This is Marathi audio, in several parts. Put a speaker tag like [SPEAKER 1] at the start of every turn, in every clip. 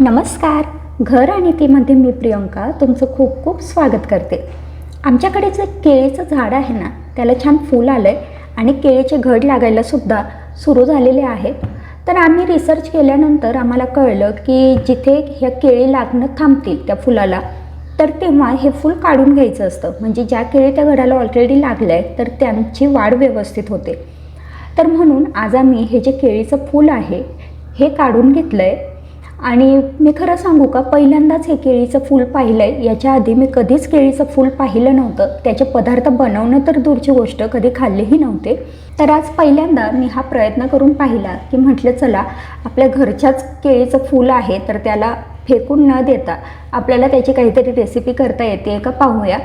[SPEAKER 1] नमस्कार. घर आणि तीमध्ये मी प्रियंका तुमचं खूप खूप स्वागत करते. आमच्याकडे जे केळीचं झाड आहे ना त्याला छान फूल आलं आहे आणि केळीचे घड लागायला सुद्धा सुरू झालेले आहेत तर आम्ही रिसर्च केल्यानंतर आम्हाला कळलं की जिथे ह्या केळी लागणं थांबतील त्या फुलाला तर तेव्हा हे फूल काढून घ्यायचं असतं. म्हणजे ज्या केळी त्या घडाला ऑलरेडी लागलं आहे तर त्यांची वाढ व्यवस्थित होते. तर म्हणून आज आम्ही हे जे केळीचं फूल आहे हे काढून घेतलं आहे आणि मी खरं सांगू का पहिल्यांदाच हे केळीचं फूल पाहिलं आहे याच्या आधी मी कधीच केळीचं फूल पाहिलं नव्हतं. त्याचे पदार्थ बनवणं तर दूरची गोष्ट कधी खाल्लेही नव्हते. तर आज पहिल्यांदा मी हा प्रयत्न करून पाहिला की म्हटलं चला आपल्या घरच्याच केळीचं फूल आहे तर त्याला फेकून न देता आपल्याला त्याची काहीतरी रेसिपी करता येते का पाहूया.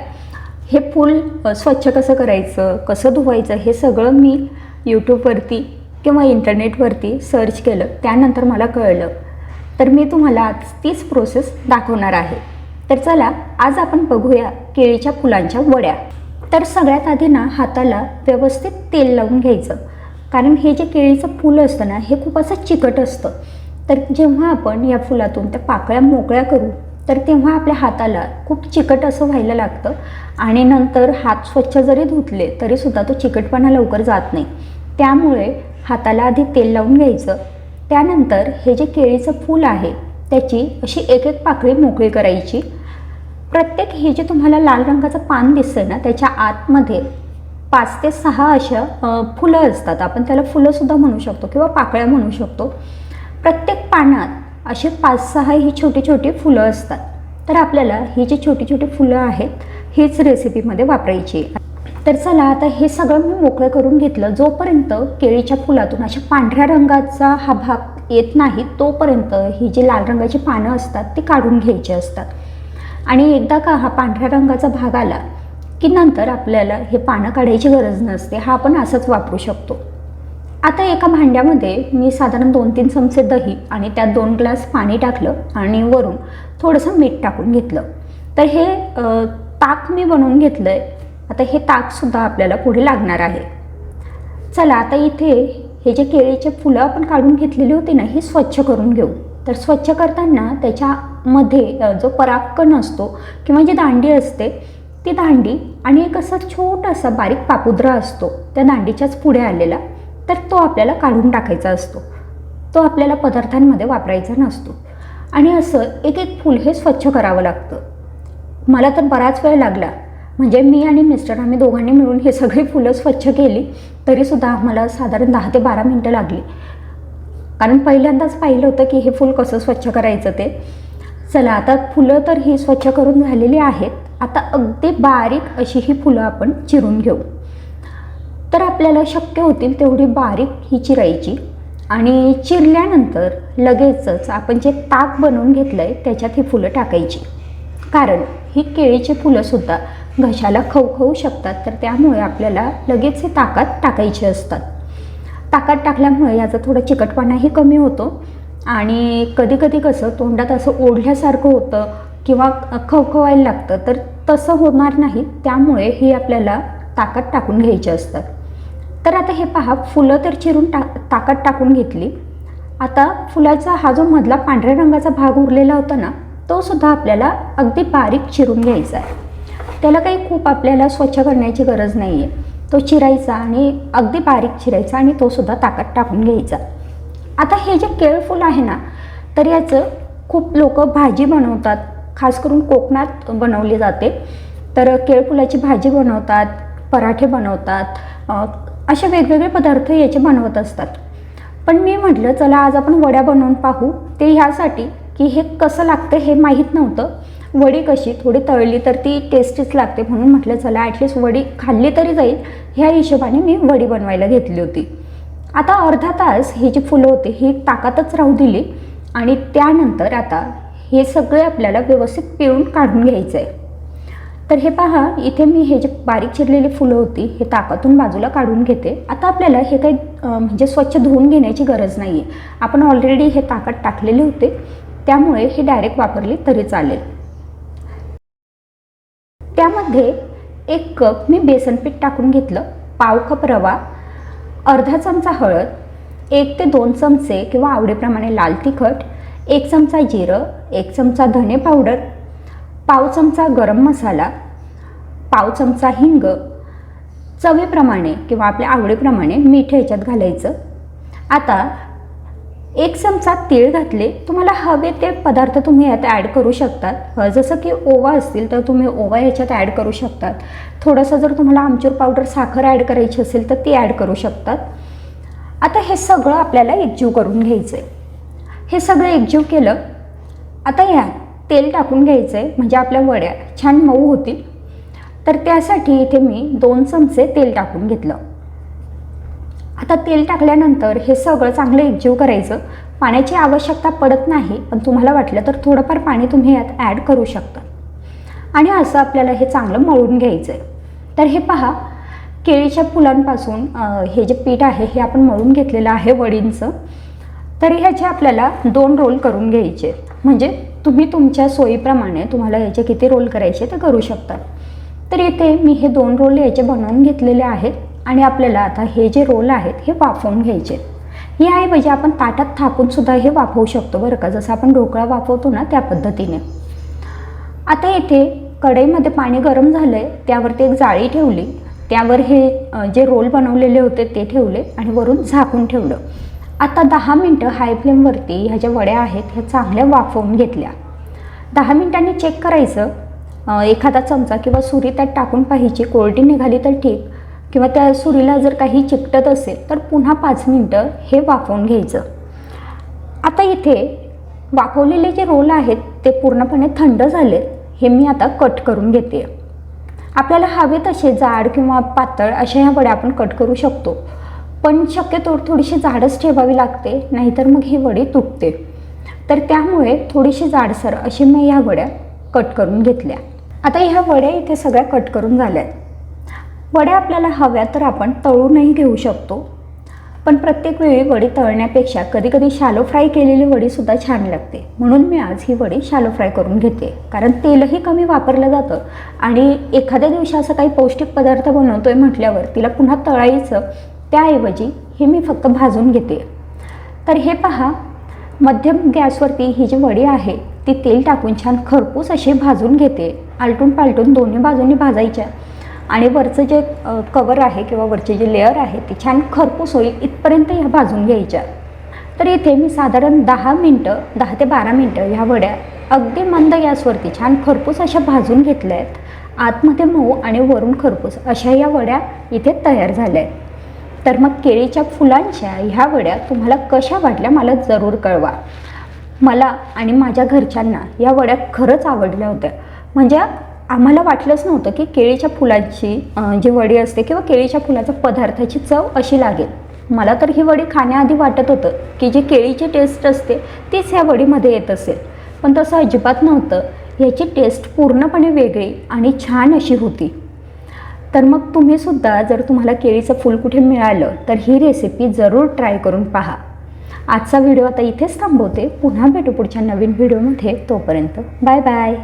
[SPEAKER 1] हे फूल स्वच्छ कसं करायचं कसं धुवायचं हे सगळं मी यूट्यूबवरती किंवा इंटरनेटवरती सर्च केलं. त्यानंतर मला कळलं तर मी तुम्हाला आज तीच प्रोसेस दाखवणार आहे. तर चला आज आपण बघूया केळीच्या फुलांच्या वड्या. तर सगळ्यात आधी ना हाताला व्यवस्थित तेल लावून घ्यायचं. कारण हे जे केळीचं फूल असतं ना हे खूप असं चिकट असतं. तर जेव्हा आपण या फुलातून त्या पाकळ्या मोकळ्या करू तर तेव्हा आपल्या हाताला खूप चिकट असं व्हायला लागतं. आणि नंतर हात स्वच्छ जरी धुतले तरीसुद्धा तो चिकटपणा लवकर जात नाही. त्यामुळे हाताला आधी तेल लावून घ्यायचं. त्यानंतर हे जे केळीचं फूल आहे त्याची अशी एक एक पाकळी मोकळी करायची. प्रत्येक हे जे तुम्हाला लाल रंगाचं पान दिसतं ना त्याच्या आतमध्ये पाच ते सहा अशा फुलं असतात. आपण त्याला फुलंसुद्धा म्हणू शकतो किंवा पाकळ्या म्हणू शकतो. प्रत्येक पानात असे पाच सहा ही छोटी छोटी फुलं असतात. तर आपल्याला ही जी छोटी छोटी फुलं आहेत हीच रेसिपीमध्ये वापरायची आहे. तर चला आता हे सगळं मी मोकळं करून घेतलं. जोपर्यंत केळीच्या फुलातून अशा पांढऱ्या रंगाचा हा भाग येत नाही तोपर्यंत ही जी लाल रंगाची पानं असतात ती काढून घ्यायची असतात. आणि एकदा का हा पांढऱ्या रंगाचा भाग आला की नंतर आपल्याला हे पानं काढायची गरज नसते हा आपण असंच वापरू शकतो. आता एका भांड्यामध्ये मी साधारण दोन तीन चमचे दही आणि त्यात दोन ग्लास पाणी टाकलं आणि वरून थोडंसं मीठ टाकून घेतलं. तर हे ताक मी बनवून घेतलं आहे आता हे ताकसुद्धा आपल्याला पुढे लागणार आहे. चला आता इथे हे जे केळीचे फुलं आपण काढून घेतलेली होती ना ही स्वच्छ करून घेऊ. तर स्वच्छ करताना त्याच्यामध्ये जो परागकण असतो किंवा जी दांडी असते ती दांडी आणि एक असा छोटासा बारीक पापुद्रा असतो त्या दांडीच्याच पुढे आलेला तर तो आपल्याला काढून टाकायचा असतो. तो आपल्याला पदार्थांमध्ये वापरायचा नसतो. आणि असं एक एक फूल हे स्वच्छ करावं लागतं. मला तर बराच वेळ लागला. म्हणजे मी आणि मिस्टर आम्ही दोघांनी मिळून हे सगळी फुलं स्वच्छ केली तरीसुद्धा आम्हाला साधारण दहा ते बारा मिनटं लागली. कारण पहिल्यांदाच पाहिलं होतं की हे फूल कसं स्वच्छ करायचं ते. चला आता फुलं तर ही स्वच्छ करून झालेली आहेत. आता अगदी बारीक अशी ही फुलं आपण चिरून घेऊ. तर आपल्याला शक्य होतील तेवढी बारीक ही चिरायची. आणि चिरल्यानंतर लगेचच आपण जे ताक बनवून घेतलं आहे त्याच्यात ही फुलं टाकायची. कारण ही केळीची फुलंसुद्धा घशाला खवखवू शकतात. तर त्यामुळे आपल्याला लगेच हे ताकात टाकायचे असतात. ताकात टाकल्यामुळे याचा थोडा चिकटपणाही कमी होतो. आणि कधी कधी कसं तोंडात असं ओढल्यासारखं होतं किंवा खवखवायला लागतं. तर तसं होणार नाही. त्यामुळे ही आपल्याला ताकात टाकून घ्यायची असतात. तर आता हे पहा फुलं तर चिरून टा ताकात टाकून घेतली. आता फुलाचा हा जो मधला पांढऱ्या रंगाचा भाग उरलेला होता ना तो सुद्धा आपल्याला अगदी बारीक चिरून घ्यायचा आहे. त्याला काही खूप आपल्याला स्वच्छ करण्याची गरज नाही आहे तो चिरायचा आणि अगदी बारीक चिरायचा आणि तो सुद्धा टाकून घ्यायचा. आता हे जे केळफूल आहे ना तर याचं खूप लोक भाजी बनवतात. खास करून कोकणात बनवली जाते. तर केळफुलाची भाजी बनवतात पराठे बनवतात असे वेगवेगळे पदार्थ याचे बनवत असतात. पण मी म्हटलं चला आज आपण वड्या बनवून पाहू. ते ह्यासाठी की हे कसं लागतं हे माहीत नव्हतं. वडी कशी थोडी तळली तर ती टेस्टीच लागते म्हणून म्हटलं चला ॲटलिस्ट वडी खाल्ली तरी जाईल. ह्या हिशोबाने मी वडी बनवायला घेतली होती. आता अर्धा तास ही जी फुलं होती ही ताकातच राहू दिली आणि त्यानंतर आता हे सगळे आपल्याला व्यवस्थित पिळून काढून घ्यायचं आहे तर हे पहा इथे मी हे जे बारीक चिरलेली फुलं होती हे ताकातून बाजूला काढून घेते. आता आपल्याला हे काही म्हणजे स्वच्छ धुवून घेण्याची गरज नाही आहे आपण ऑलरेडी हे ताकात टाकलेले होते त्यामुळे हे डायरेक्ट वापरले तरी चालेल. त्यामध्ये एक कप मी बेसन पीठ टाकून घेतलं पाव कप रवा अर्धा चमचा हळद एक ते दोन चमचे किंवा आवडीप्रमाणे लाल तिखट एक चमचा जिरं एक चमचा धने पावडर पाव चमचा गरम मसाला पाव चमचा हिंग चवीप्रमाणे किंवा आपल्या आवडीप्रमाणे मीठ ह्याच्यात घालायचं. आता एक चमचा तीळ घातले तुम्हाला हवे ते पदार्थ तुम्ही यात ॲड करू शकतात. जसं की ओवा असतील तर तुम्ही ओवा याच्यात ॲड करू शकतात. थोडंसं जर तुम्हाला आमचूर पावडर साखर ॲड करायची असेल तर ती ॲड करू शकतात. आता हे सगळं आपल्याला एकजीव करून घ्यायचं आहे हे सगळं एकजीव केलं आता या तेल टाकून घ्यायचं आहे म्हणजे आपल्या वड्या छान मऊ होतील. तर त्यासाठी इथे मी दोन चमचे तेल टाकून घेतलं. आता तेल टाकल्यानंतर हे सगळं चांगलं एकजीव करायचं. पाण्याची आवश्यकता पडत नाही पण तुम्हाला वाटलं तर थोडंफार पाणी तुम्ही यात ॲड करू शकता. आणि असं आपल्याला हे चांगलं मळून घ्यायचं आहे तर हे पहा केळीच्या फुलांपासून हे जे पीठ आहे हे आपण मळून घेतलेलं आहे वडींचं. तर ह्याचे आपल्याला दोन रोल करून घ्यायचे. म्हणजे तुम्ही तुमच्या सोयीप्रमाणे तुम्हाला याचे किती रोल करायचे ते करू शकता. तर इथे मी हे दोन रोल याचे बनवून घेतलेले आहेत. आणि आपल्याला आता हे जे रोल आहेत हे वाफवून घ्यायचे. याऐवजी आपण ताटात थापून सुद्धा हे वाफवू शकतो बरं का. जसं आपण ढोकळा वाफवतो ना त्या पद्धतीने. आता येथे कढईमध्ये पाणी गरम झालं आहे त्यावरती एक जाळी ठेवली. त्यावर हे जे रोल बनवलेले होते ते ठेवले आणि वरून झाकून ठेवलं. आता दहा मिनटं हाय फ्लेमवरती ह्या ज्या वड्या आहेत ह्या चांगल्या वाफवून घेतल्या. दहा मिनटांनी चेक करायचं. एखादा चमचा किंवा सुरी त्यात टाकून पाहिजे. कोरडी निघाली तर ठीक. किंवा त्या सुरीला जर काही चिकटत असेल तर पुन्हा पाच मिनटं हे वाफवून घ्यायचं. आता इथे वाफवलेले जे रोल आहेत ते पूर्णपणे थंड झाले हे मी आता कट करून घेते. आपल्याला हवे तसे जाड किंवा पातळ अशा ह्या वड्या आपण कट करू शकतो. पण शक्यतो थोडीशी जाडच ठेवावी लागते नाहीतर मग ही वडी तुटते. तर त्यामुळे थोडीशी जाडसर अशी मी ह्या वड्या कट करून घेतल्या. आता ह्या वड्या इथे सगळ्या कट करून झाल्या आहेत वड्या आपल्याला हव्या तर आपण तळूनही घेऊ शकतो. पण प्रत्येक वेळी वडी तळण्यापेक्षा कधीकधी शालो फ्राय केलेली वडीसुद्धा छान लागते. म्हणून मी आज ही वडी शालो फ्राय करून घेते. कारण तेलही कमी वापरलं जातं आणि एखाद्या दिवशी असं काही पौष्टिक पदार्थ बनवतो आहे म्हटल्यावर तिला पुन्हा तळायचं त्याऐवजी हे मी फक्त भाजून घेते. तर हे पहा मध्यम गॅसवरती ही जी वडी आहे ती तेल टाकून छान खरपूस अशी भाजून घेते. आलटून पालटून दोन्ही बाजूंनी भाजायच्या. आणि वरचं जे कवर आहे किंवा वरचे जे लेअर आहे ते छान खरपूस होईल इथपर्यंत ह्या भाजून घ्यायच्या. तर इथे मी साधारण दहा मिनटं दहा ते बारा मिनटं ह्या वड्या अगदी मंद गॅसवरती छान खरपूस अशा भाजून घेतल्या आहेत आतमध्ये मऊ आणि वरून खरपूस अशा या वड्या इथे तयार झाल्या आहेत तर मग केळीच्या फुलांच्या ह्या वड्या तुम्हाला कशा वाटल्या मला जरूर कळवा. मला आणि माझ्या घरच्यांना या वड्या खरंच आवडल्या होत्या. म्हणजे आम्हाला वाटलंच नव्हतं की केळीच्या फुलाची जी वडी असते किंवा केळीच्या फुलाच्या पदार्थाची चव अशी लागेल. मला तर ही वडी खाण्याआधी वाटत होतं की जी केळीची टेस्ट असते तीच ह्या वडीमध्ये येत असेल. पण तसं अजिबात नव्हतं. ह्याची टेस्ट पूर्णपणे वेगळी आणि छान अशी होती. तर मग तुम्हीसुद्धा जर तुम्हाला केळीचं फूल कुठे मिळालं तर ही रेसिपी जरूर ट्राय करून पहा. आजचा व्हिडिओ आता इथेच थांबवते. पुन्हा भेटू पुढच्या नवीन व्हिडिओमध्ये तोपर्यंत बाय बाय